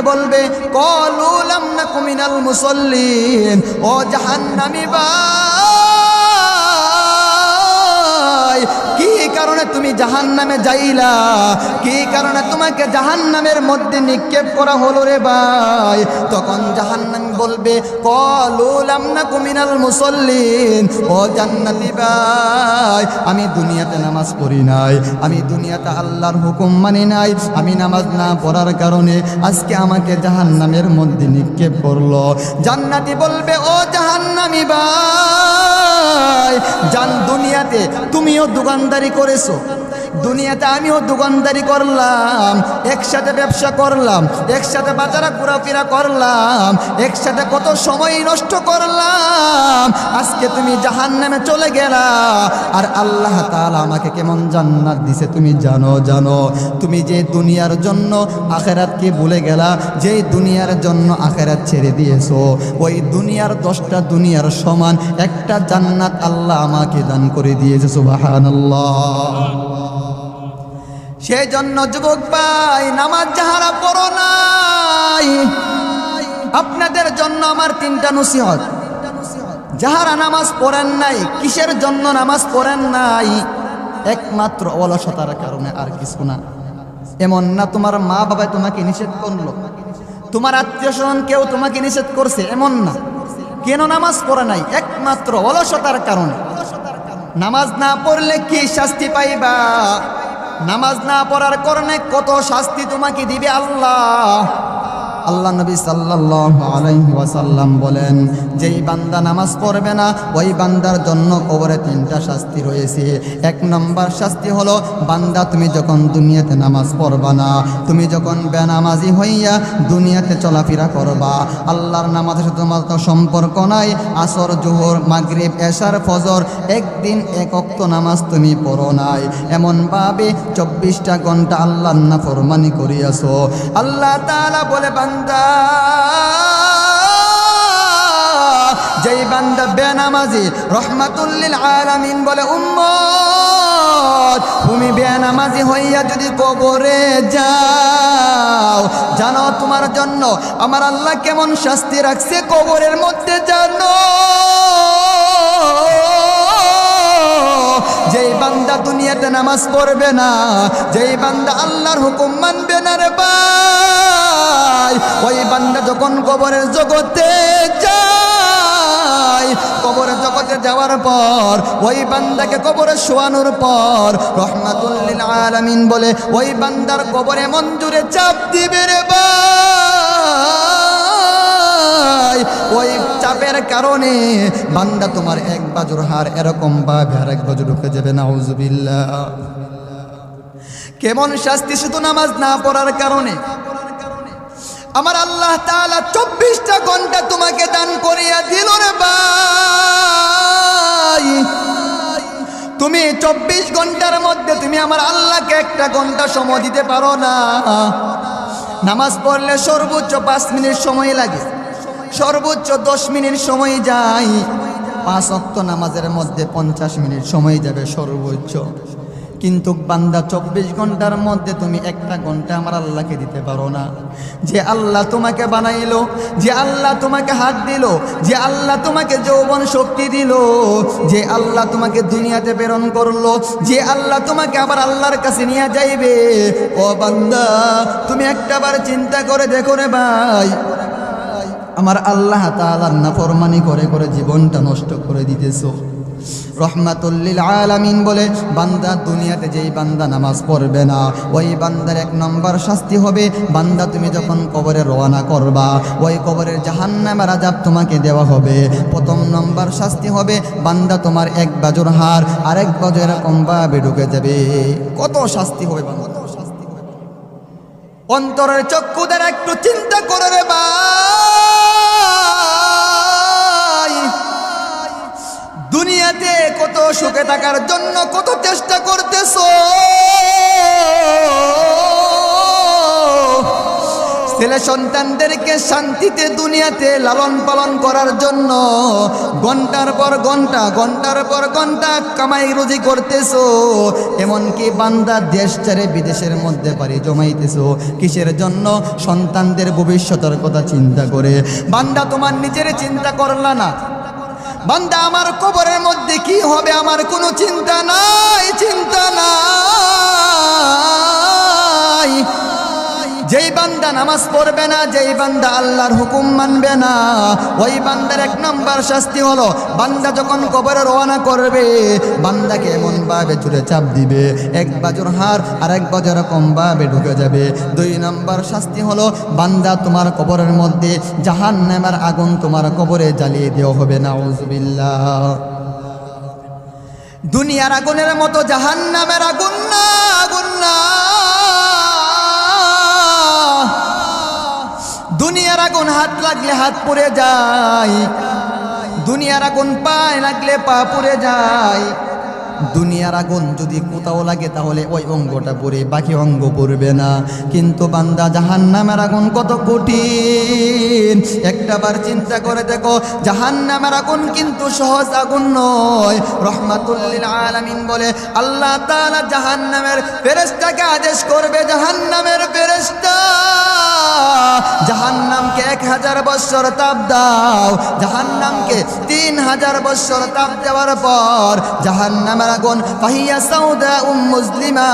ডেকে বলবে কলুলাম না কুমিনাল মুসল্লিন ও জাহান্নামি ভাই তুমি জাহান্নামে যাইলা? কি কারণে তোমাকে জাহান্নামের মধ্যে নিক্ষেপ করা হলো রে ভাই? তখন জাহান্নাম বলবে কলুলাম না কুমিনাল মুসল্লিন। ও জান্নাতি ভাই, আমি দুনিয়াতে নামাজ পড়ি নাই, আমি দুনিয়াতে আল্লাহর হুকুম মানি নাই, আমি নামাজ না পড়ার কারণে আজকে আমাকে জাহান্নামের মধ্যে নিক্ষেপ করল। জান্নাতি বলবে, ও জাহান্নামি ভাই, জান দুনিয়াতে তুমিও দোকানদারি করেছ দুনিয়াতে আমিও দোকানদারি করলাম, একসাথে ব্যবসা করলাম, একসাথে বাজারে ঘোরাফেরা করলাম, একসাথে কত সময় নষ্ট করলাম, আজকে তুমি জাহান নামে চলে গেলা। আর আল্লাহ তাআলা আমাকে কেমন জান্নাত দিছে তুমি জানো জানো। তুমি যে দুনিয়ার জন্য আখেরাতকে ভুলে গেলা যেই দুনিয়ার জন্য আখেরাত ছেড়ে দিয়েছ, ওই দুনিয়ার দশটা দুনিয়ার সমান একটা জান্নাত আল্লাহ আমাকে দান করে দিয়েছে, সুবহানাল্লাহ। সেই জন্য যুবক ভাই, নামাজ যাহারা পড়ো নাই। আপনাদের জন্য আমার তিনটা নসিহত। যাহারা নামাজ পড়েন নাই, কিসের জন্য নামাজ পড়েন নাই? একমাত্র অলসতার কারণে আর কিছু না। এমন না তোমার মা বাবা তোমাকে নিষেধ করল। তোমার আত্মীয় স্বজন কেউ তোমাকে নিষেধ করছে, এমন না। কেন নামাজ পড়ে নাই? একমাত্র অলসতার কারণে। নামাজ না পড়লে কি শাস্তি পাইবা? নামাজ না পড়ার কারণে কত শাস্তি তোমাকে দিবে আল্লাহ। আল্লাহ নবী আলাইহি ওয়াসাল্লাম বলেন, যেই বান্দা নামাজ পড়বে না, ওই বান্দার জন্য কবরে তিনটা শাস্তি রয়েছে। এক নম্বর শাস্তি হলো, বান্দা তুমি যখন দুনিয়াতে নামাজ পড়বা না, তুমি যখন বেনামাজি হইয়া দুনিয়াতে চলাফেরা করবা, আল্লাহর নামাজের সাথে তোমার তো সম্পর্ক নাই, আসর, জোহর, মাগরিব, এশার, ফজর, একদিন এক অক্ত নামাজ তুমি পড়ো নাই। এমনভাবে চব্বিশটা ঘণ্টা আল্লাহর না ফরমানি করিয়াছো। আল্লাহ তাআলা বলে বান্দা। যেই বান্দা বেনামাজি রহমাতুল্লিল আলামিন বলে, উম্মত, তুমি বেনামাজি হইয়া যদি কবরে যাও, জানো তোমার জন্য আমার আল্লাহ কেমন শাস্তি রাখছে? কবরের মধ্যে জানো। যেই বান্দা দুনিয়াতে নামাজ পড়বে না, যেই বান্দা আল্লাহর হুকুম মানবে না রে ভাই ওই বান্দা যখন কবরের জগতে যায়, কবরের জগতে যাওয়ার পর, ওই বান্দাকে কবরে শোয়ানোর পর রহমাতুল্লিল আলামিন বলে, ওই বান্দার কবরে মঞ্জুরে চাপ দিবে রে ওই চাপের কারণে বান্দা তোমার এক বাজুর হার এরকম ভাবে আর এক বাজু ঢুকে যাবে না কেমন শাস্তি শুধু নামাজ না পড়ার কারণে? আমার আল্লাহ তাআলা চব্বিশটা ঘণ্টা তোমাকে দান করিয়া দিল রে ভাই। তুমি চব্বিশ ঘণ্টার মধ্যে তুমি আমার আল্লাহকে একটা ঘণ্টা সময় দিতে পারো না। নামাজ পড়লে সর্বোচ্চ পাঁচ মিনিট সময় লাগে। সর্বোচ্চ দশ মিনিট সময় যায়। পাঁচ অক্ত নামাজের মধ্যে পঞ্চাশ মিনিট সময় যাবে সর্বোচ্চ। কিন্তু বান্দা চব্বিশ ঘণ্টার মধ্যে তুমি একটা ঘণ্টা আমার আল্লাহকে দিতে পারো না। যে আল্লাহ তোমাকে বানাইলো, যে আল্লাহ তোমাকে হাত দিল, যে আল্লাহ তোমাকে যৌবন শক্তি দিল, যে আল্লাহ তোমাকে দুনিয়াতে প্রেরণ করল, যে আল্লাহ তোমাকে আবার আল্লাহর কাছে নিয়ে যাইবে। ও বান্দা, তুমি একটাবার চিন্তা করে দেখো রে ভাই। আমার আল্লাহ তাআলার নাফরমানি করে করে জীবনটা নষ্ট করে দিতেছো। রহমাতুল্লিল আলামিন বলে, বান্দা দুনিয়াতে যেই বান্দা নামাজ পড়বে না, ওই বান্দার এক নম্বর শাস্তি হবে, বান্দা তুমি যখন কবরে রওনা করবা, ওই কবরের জাহান্নামের আজাব তোমাকে দেওয়া হবে। প্রথম নম্বর শাস্তি হবে, বান্দা তোমার এক বাজুর হার আরেক বাজু এরকম ভাবে ঢুকে যাবে। কত শাস্তি হবে বান্দা? কত শাস্তি হবে অন্তরের চক্ষু দ্বারা একটু চিন্তা করে রে ভাই সুখে থাকার জন্য কত চেষ্টা করতেছ? ছেলে সন্তানদেরকে শান্তিতে দুনিয়াতে লালন পালন করার জন্য ঘণ্টার পর ঘণ্টা, ঘণ্টার পর ঘণ্টা কামাই রুজি করতেছো। এমনকি বান্দা দেশ ছেড়ে বিদেশের মধ্যে পারি জমাইতেছো। কিসের জন্য? সন্তানদের ভবিষ্যতের কথা চিন্তা করে। বান্দা তোমার নিজের চিন্তা করলা না। বান্দা আমার কবরের মধ্যে কি হবে আমার কোনো চিন্তা নাই চিন্তা নাই। যেই বান্দা নামাজ পড়বে না, যেই বান্দা আল্লাহর হুকুম মানবে না, ওই বান্দার এক নম্বর শাস্তি হলো, বান্দা যখন কবরে রওনা করবে, বান্দাকে এমন ভাবে জুড়ে চাপ দিবে, এক বাজর হার আর এক বাজর কম ভাবে ঢুকে যাবে। দুই নম্বর শাস্তি হলো, বান্দা তোমার কবরের মধ্যে জাহান নামের আগুন তোমার কবরে জ্বালিয়ে দেওয়া হবে না দুনিয়ার আগুনের মতো জাহান নামের আগুন না আগুন না। দুনিয়ার আগুন হাত লাগলে হাত পুড়ে যায়। দুনিয়ার আগুন পায়ে লাগলে পা পুড়ে যায়। দুনিয়ার আগুন যদি কোথাও লাগে তাহলে ওই অঙ্গটা পড়ে, বাকি অঙ্গ পড়বে না। কিন্তু বান্দা জাহান নামের আগুন কত কঠিন। একটাবার চিন্তা করে দেখো জাহান নামের আগুন কিন্তু সহজ আগুন নয়। রহমাতুল্লিল আলামিন বলে, আল্লাহ তাআলা জাহান নামের ফেরেশতাকে আদেশ করবে জাহান নামের ফেরেশতা। জাহান নামকে এক হাজার বৎসর তাপ দাও। জাহান নামকে তিন হাজার বৎসর তাপ দেওয়ার পর জাহান নামের আগুন ফাহিয়া সাউদা উম মুসলিমা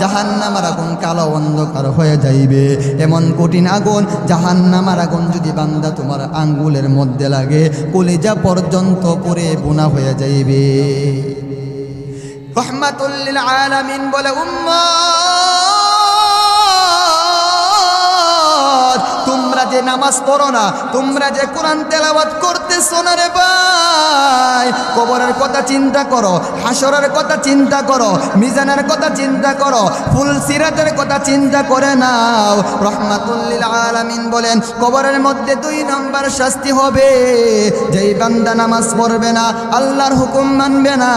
জাহান নামের আগুন কালো অন্ধকার হয়ে যাইবে। এমন কঠিন আগুন জাহান নামার আগুন যদি বান্দা তোমার আঙ্গুলের মধ্যে লাগে, কলিজা পর্যন্ত পরে বোনা হয়ে যাইবে। রহমাতুল্লিল আলামিন বলে, উম্মা! যে নামাজ পড়ো না তোমরা যে কোরআন তেলাবাদ করতেছো না রে ভাই কবরের কথা চিন্তা করো, হাসরের কথা চিন্তা করো, মিজানের কথা চিন্তা করো, ফুল সিরাতের কথা চিন্তা করে নাও। রহমাতুল্লিল আলামিন বলেন, কবরের মধ্যে দুই নম্বর শাস্তি হবে, যেই বান্দা নামাজ পড়বে না, আল্লাহর হুকুম মানবে না,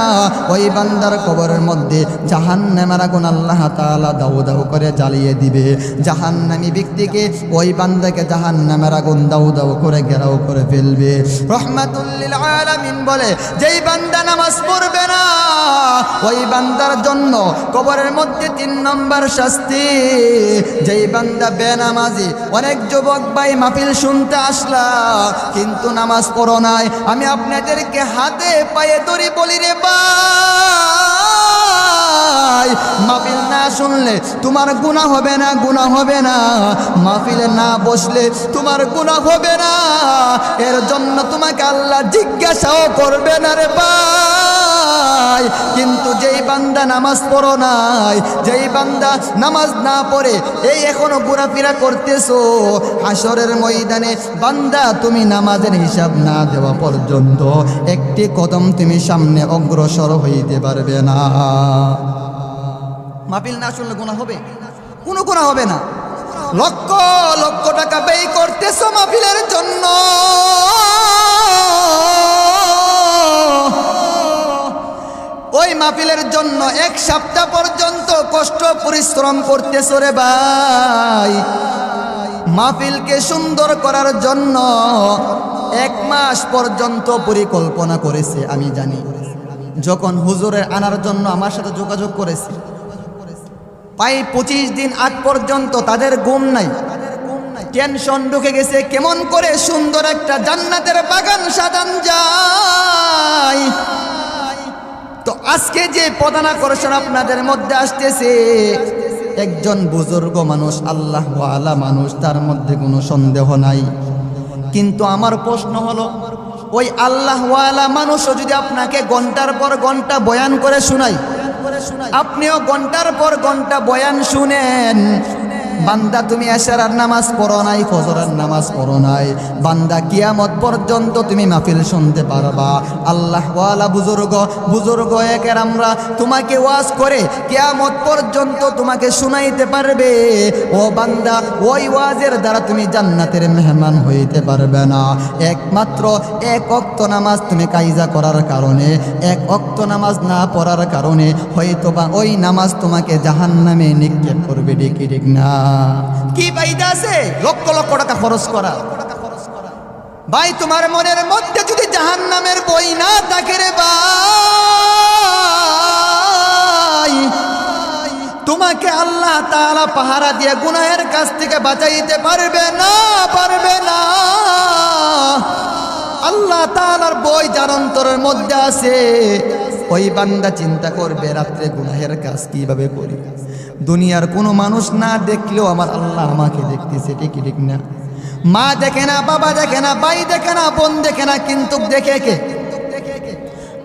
ওই বান্দার কবরের মধ্যে জাহান্নামের আগুন আল্লাহ তাআলা দাউ দাউ করে জ্বালিয়ে দিবে। জাহান্নামী ব্যক্তিকে ওই বান্দাকে জাহান্নামের আগুন দাউ দাউ করে ঘেরাও করে ফেলবে। রহমাতুল্লিল আলামিন বলে, যেই বান্দা নামাজ পড়বে না, ওই বান্দার জন্য কবরের মধ্যে তিন নম্বর শাস্তি। যেই বান্দা বেনামাজি, অনেক যুবক ভাই মাহফিল শুনতে আসলা, কিন্তু নামাজ পড়ো নাই। আমি আপনাদেরকে হাতে পায়ে ধরি বলি রে ভাই, মাহফিল না শুনলে তোমার গুণা হবে না গুণা হবে না। মাহফিলে না বসলে তোমার গুণা হবে না। এর জন্য তোমাকে আল্লাহ জিজ্ঞাসাও করবে না রে ভাই। কিন্তু যেই বান্দা নামাজ পড়ো নাই, যেই বান্দা নামাজ না পড়ে, এই এখনও ঘোরাফেরা করতেছো হাসরের ময়দানে বান্দা তুমি নামাজের হিসাব না দেওয়া পর্যন্ত একটি কদম তুমি সামনে অগ্রসর হইতে পারবে না। মাহফিল না শুনলে গুণা হবে? কোনো গুণা হবে না। লক্ষ লক্ষ টাকা ব্যয় করতেছ মাহফিলের জন্য। ওই মাহফিলের জন্য এক সপ্তাহ পর্যন্ত কষ্ট পরিশ্রম করতেছ রে ভাই। মাহফিলকে সুন্দর করার জন্য এক মাস পর্যন্ত পরিকল্পনা করেছে, আমি জানি। যখন হুজুরের আনার জন্য আমার সাথে যোগাযোগ করেছে প্রায় পঁচিশ দিন আগ পর্যন্ত তাদের ঘুম নাই। টেনশন ঢুকে গেছে, কেমন করে সুন্দর একটা জান্নাতের বাগান সাজান যায়। তো আজকে যে প্রধান আকর্ষণ আপনাদের মধ্যে আসতেছে, একজন বুজুর্গ মানুষ, আল্লাহ আলা মানুষ, তার মধ্যে কোনো সন্দেহ নাই। কিন্তু আমার প্রশ্ন হলো, ওই আল্লাহওয়ালা মানুষও যদি আপনাকে ঘণ্টার পর ঘণ্টা বয়ান করে শোনাই আপনিও ঘণ্টার পর ঘণ্টা বয়ান শুনেন। বান্দা, তুমি এশারার নামাজ পড়ো নাই, ফজরের নামাজ পড়ো নাই। বান্দা, কিয়ামত পর্যন্ত তুমি মাহফিল শুনতে পারবা। আল্লাহ ওয়ালা বুজুর্গ বুজুর্গ একের আমরা তোমাকে ওয়াজ করে কিয়ামত পর্যন্ত তোমাকে শুনাইতে পারবে। ও বান্দা, ওই ওয়াজের দ্বারা তুমি জান্নাতের মেহমান হইতে পারবে না। একমাত্র এক অক্ত নামাজ তুমি কাইজা করার কারণে, এক অক্ত নামাজ না পড়ার কারণে হয়তো বা ওই নামাজ তোমাকে জাহান্নামে নিক্ষেপ করবে ডেকে ঠিক না? কি ফাইদা আছে? লক্ষ লক্ষ টাকা খরচ করা। ভাই, তোমার মনের মধ্যে যদি জাহান নামের বই না থাকে রে ভাই, তোমাকে আল্লাহ তাআলা পাহারা দিয়ে গুনাহের কাছ থেকে বাঁচাইতে পারবে না পারবে না। আল্লাহ তাআলার বই যার অন্তরের মধ্যে আছে, ওই বান্দা চিন্তা করবে, রাত্রে গুনাহের কাজ কীভাবে করি? দুনিয়ার কোনো মানুষ না দেখলেও আমার আল্লাহ আমাকে দেখতেছে ঠিক ঠিক না? মা দেখে না, বাবা দেখে না, ভাই দেখে না, বোন দেখে না, কিন্তু দেখে কে?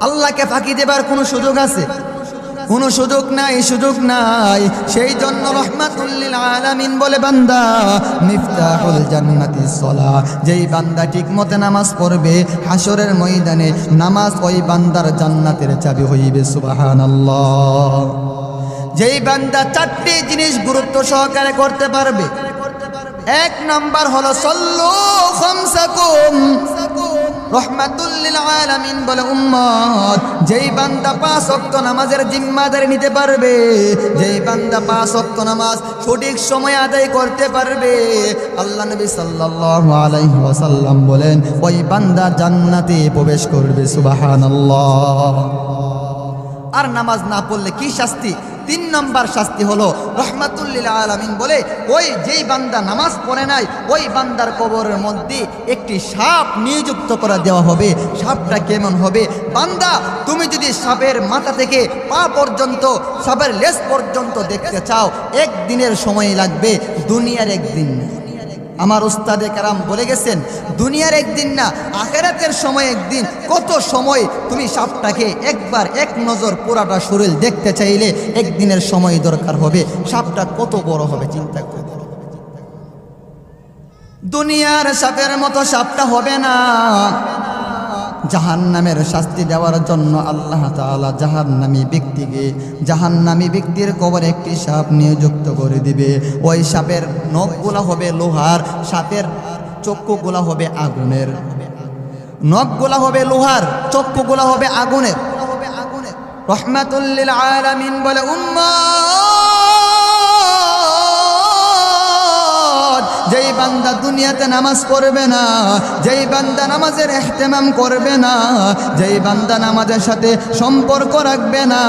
আল্লাহকে ফাঁকি দেবার কোনো সুযোগ আছে? কোনো সুযোগ নাই সুযোগ নাই। সেই জন্য রহমাতুল্লিল আলামিন বলে, বান্দা, মিফতাহুল জান্নাতি সলা। যেই বান্দা ঠিক মতে নামাজ পড়বে হাসরের ময়দানে নামাজ ওই বান্দার জান্নাতের চাবি হইবে, সুবহানাল্লাহ। যেই বান্দা চারটি জিনিস গুরুত্ব সহকারে করতে পারবে, এক নাম্বার হলো সল্লু খামসাকুম। বলে বান্দা নামাজের নিতে পারবে বান্দা সঠিক সময় আদায় করতে পারবে, আল্লাহ আলাইহি বলেন, ওই বান্দা জান্নাতে প্রবেশ করবে, সুবহানাল্লাহ। আর নামাজ না পড়লে কি শাস্তি? তিন নম্বর শাস্তি হলো রহমাতুল্লিল আলামিন বলে, ওই যেই বান্দা নামাজ পড়ে নাই, ওই বান্দার কবরের মধ্যে একটি সাপ নিযুক্ত করে দেওয়া হবে। সাপটা কেমন হবে? বান্দা, তুমি যদি সাপের মাথা থেকে পা পর্যন্ত, সাপের লেস পর্যন্ত দেখতে চাও, একদিনের সময় লাগবে, দুনিয়ার একদিন। না আমার উস্তাদে কারাম বলে গেছেন, দুনিয়ার একদিন না, আখেরাতের সময় একদিন, কত সময় তুমি সাপটাকে একবার এক নজর পুরাটা শরীর দেখতে চাইলে একদিনের সময় দরকার হবে, সাপটা কত বড় হবে চিন্তা করে দুনিয়ার সাপের মতো সাপটা হবে না জাহান্নামের শাস্তি দেওয়ার জন্য আল্লাহ তাআলা জাহান্নামী ব্যক্তিকে জাহান্নামী ব্যক্তির কবরে একটি সাপ নিযুক্ত করে দিবে। ওই সাপের নখগুলা হবে লোহার, সাপের চক্ষুগুলা হবে আগুনের। নখগুলা হবে লোহার, চক্ষুগুলা হবে আগুনের। রহমাতুল্লিল আলামিন বলে, উম্মা! যেই বান্দা দুনিয়াতে নামাজ পড়বে না, যেই বান্দা নামাজের এহতেমাম করবে না, যেই বান্দা নামাজের সাথে সম্পর্ক রাখবে না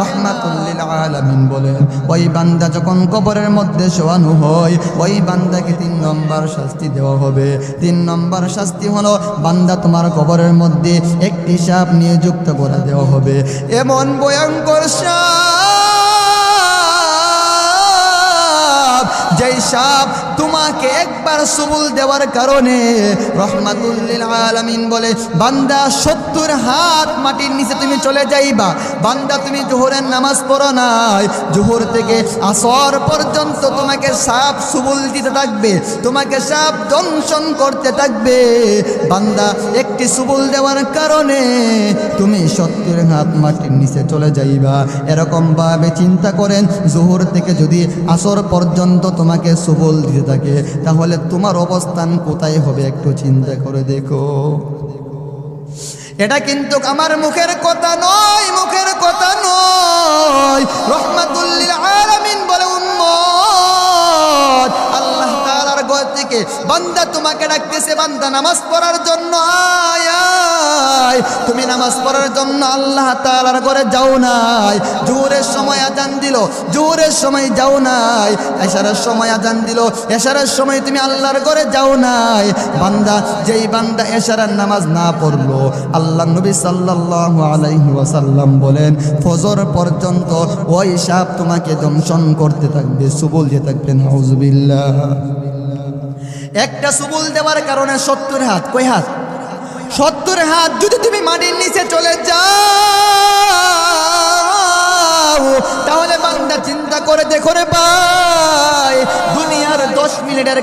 রহমাতুল্লিল আলামিন বলেন, ওই বান্দা যখন কবরের মধ্যে শোয়ানো হয়, ওই বান্দাকে তিন নম্বর শাস্তি দেওয়া হবে। তিন নম্বর শাস্তি হলো, বান্দা তোমার কবরের মধ্যে একটি সাপ নিযুক্ত করে দেওয়া হবে। এমন ভয়ঙ্কর সাপ সাপ তোমাকে একবার সুবুল দেওয়ার কারণে রহমাতুল্লিল আলামিন বলে, বান্দা সত্তর হাত মাটির নিচে তুমি চলে যাইবা, বান্দা তুমি জোহরের নামাজ পড়ো নাই, জোহর থেকে আসর পর্যন্ত তোমাকে সাপ সুবুল দিতে থাকবে, তোমাকে সাপ দংশন করতে থাকবে, বান্দা একটি সুবুল দেওয়ার কারণে তুমি সত্তর হাত মাটির নিচে চলে যাইবা। এরকম ভাবে চিন্তা করেন, জোহর থেকে যদি আসর পর্যন্ত তোমাকে সুবল দিতে থাকে। তাহলে তোমার অবস্থান কোথায় হবে একটু চিন্তা করে দেখো। এটা কিন্তু আমার মুখের কথা নয়, মুখের কথা নয়। রহমাতুল্লিল থেকে বান্দা তোমাকে ডাকতেছে, বান্দা, নামাজ পড়ার জন্য আয় তুমি নামাজ পড়ার জন্য আল্লাহ তাআলার ঘরে যাও নাই। জোরের সময় আজান দিল, জোরের সময় যাও নাই। এশারের সময় আজান দিল এশারের সময় তুমি আল্লাহর ঘরে যাও নাই। বান্দা, যেই বান্দা এশারের নামাজ না পড়ল, আল্লাহ নবী সাল্লাল্লাহু আলাইহি বলেন, ফজর পর্যন্ত ওই সাপ তোমাকে দংশন করতে থাকবে, সুবল দিয়ে থাকবেন, নাউজুবিল্লাহ। একটা সুবুল দেওয়ার কারণে সত্তর হাত কই হাত? সত্তর হাত যদি তুমি মাটির নিচে চলে যাও, তাহলে বান্দা চিন্তা করে দেখো রে ভাই, দুনিয়ার দশ মিনিটের